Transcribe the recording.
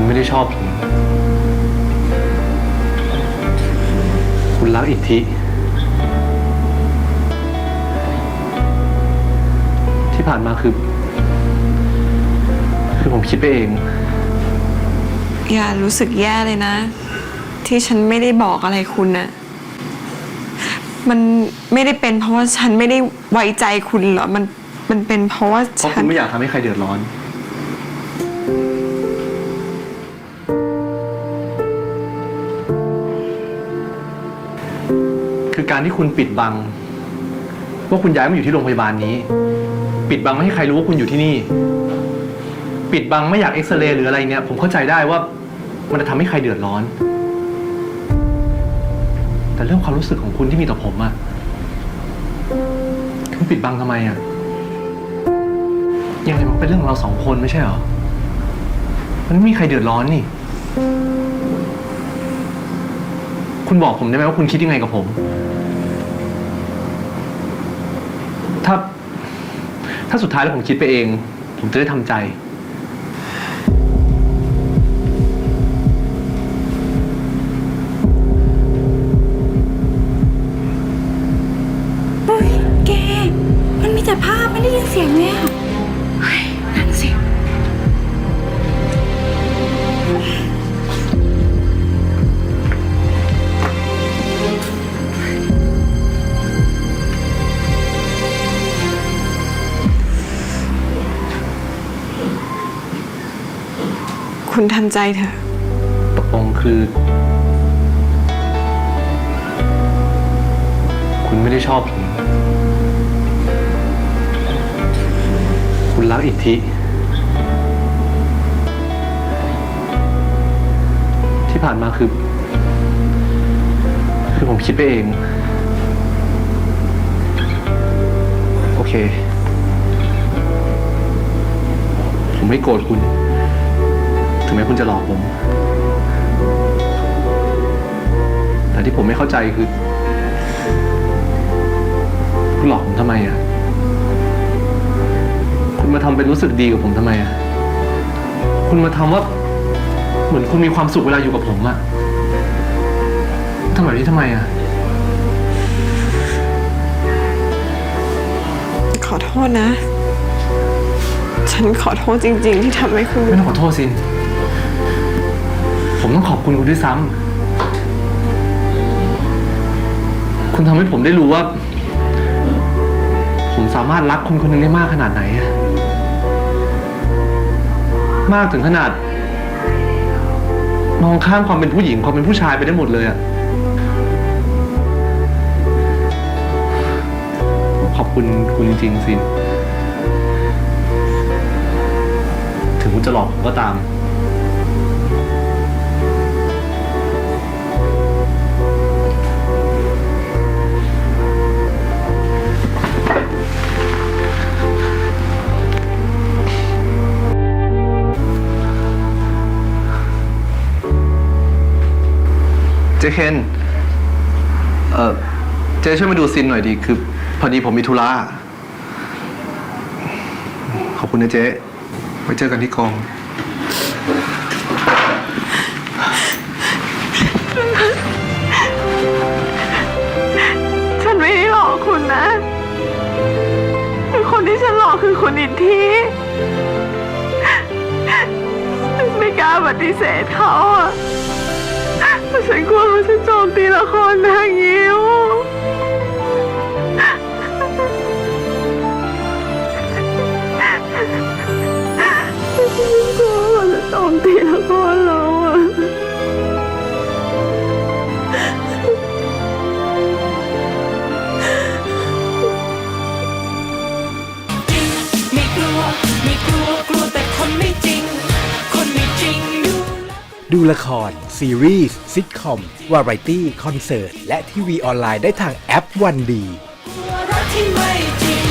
คุณไม่ได้ชอบผม คุณรักอิทธิ ที่ผ่านมาคือ คือผมคิดไปเอง อย่ารู้สึกแย่เลยนะ ที่ฉันไม่ได้บอกอะไรคุณนะมันไม่ได้เป็นเพราะว่าฉันไม่ได้ไว้ใจคุณเหรอ มันมันเป็นเพราะว่าเพราะฉัคุน ณไม่อยากทำให้ใครเดือดร้อนคือ การที่คุณปิดบัง ว่าคุณย้ายมาอยู่ที่โรงพยาบาลนี้ ปิดบังไม่ให้ใครรู้ว่าคุณอยู่ที่นี่ ปิดบังไม่อยากเอ็กซเรย์หรืออะไรเนี่ย ผมเข้าใจได้ว่ามันจะทำให้ใครเดือดร้อน แต่เรื่องความรู้สึกของคุณที่มีต่อผมอะคุณปิดบังทำไมอะยังไงมันเป็นเรื่องของเราสองคนไม่ใช่เหรอ มันไม่มีใครเดือดร้อนนี่ คุณบอกผมได้ไหมว่าคุณคิดยังไงกับผม ถ้า ถ้าสุดท้ายแล้วผมคิดไปเอง ผมจะได้ทำใจ เฮ้ยแก มันมีแต่ภาพไม่ได้ยินเสียงเลยอะ คุณทำใจเถอะ ตกลงคือ คุณไม่ได้ชอบผม คุณรักอิทธิ ที่ผ่านมาคือ คือผมคิดไปเอง โอเค ผมไม่โกรธคุณ ถึงแม้คุณจะหลอกผม แต่ที่ผมไม่เข้าใจคือ คุณหลอกผมทำไมอะ คุณมาทำเป็นรู้สึกดีกับผมทำไมอะ คุณมาทำว่าเหมือนคุณมีความสุขเวลาอยู่กับผมอะทำแบบนี้ทำไมอะ ขอโทษนะ ฉันขอโทษจริง ๆ ที่ทำให้คุณ ไม่ต้องขอโทษซิผมต้องขอบคุณคุณด้วยซ้ำ คุณทำให้ผมได้รู้ว่า ผมสามารถรักคนคนหนึ่งได้มากขนาดไหนอะมากถึงขนาด มองข้ามความเป็นผู้หญิงความเป็นผู้ชายไปได้หมดเลยอะขอบคุณคุณจริงๆซิน ถึงคุณจะหลอกผมก็ตาม เจเคนเออเจช่วยมาดูซินหน่อยดี คือ พอดีผมมีธุระ ขอบคุณนะเจ๊ ไว้เจอกันที่กอง ฉันไม่ได้หลอกคุณนะคือคนที่ฉันหลอกคือคุณอินทีฉันไม่กล้าปฏิเสธเขาอะเพราะฉันกลัวเขาจะโจมตีละครนางยิวฉั จะโจมตีละครเราอะไม่กลัว ไม่กลัว กลัวแต่คนไม่จริง คนไม่จริงดูแล้วดูละคร ซีรีส์ซิทคอม วาไรตี้ คอนเสิร์ต และทีวีออนไลน์ได้ทางแอปวันดี รักที่ไม่จริง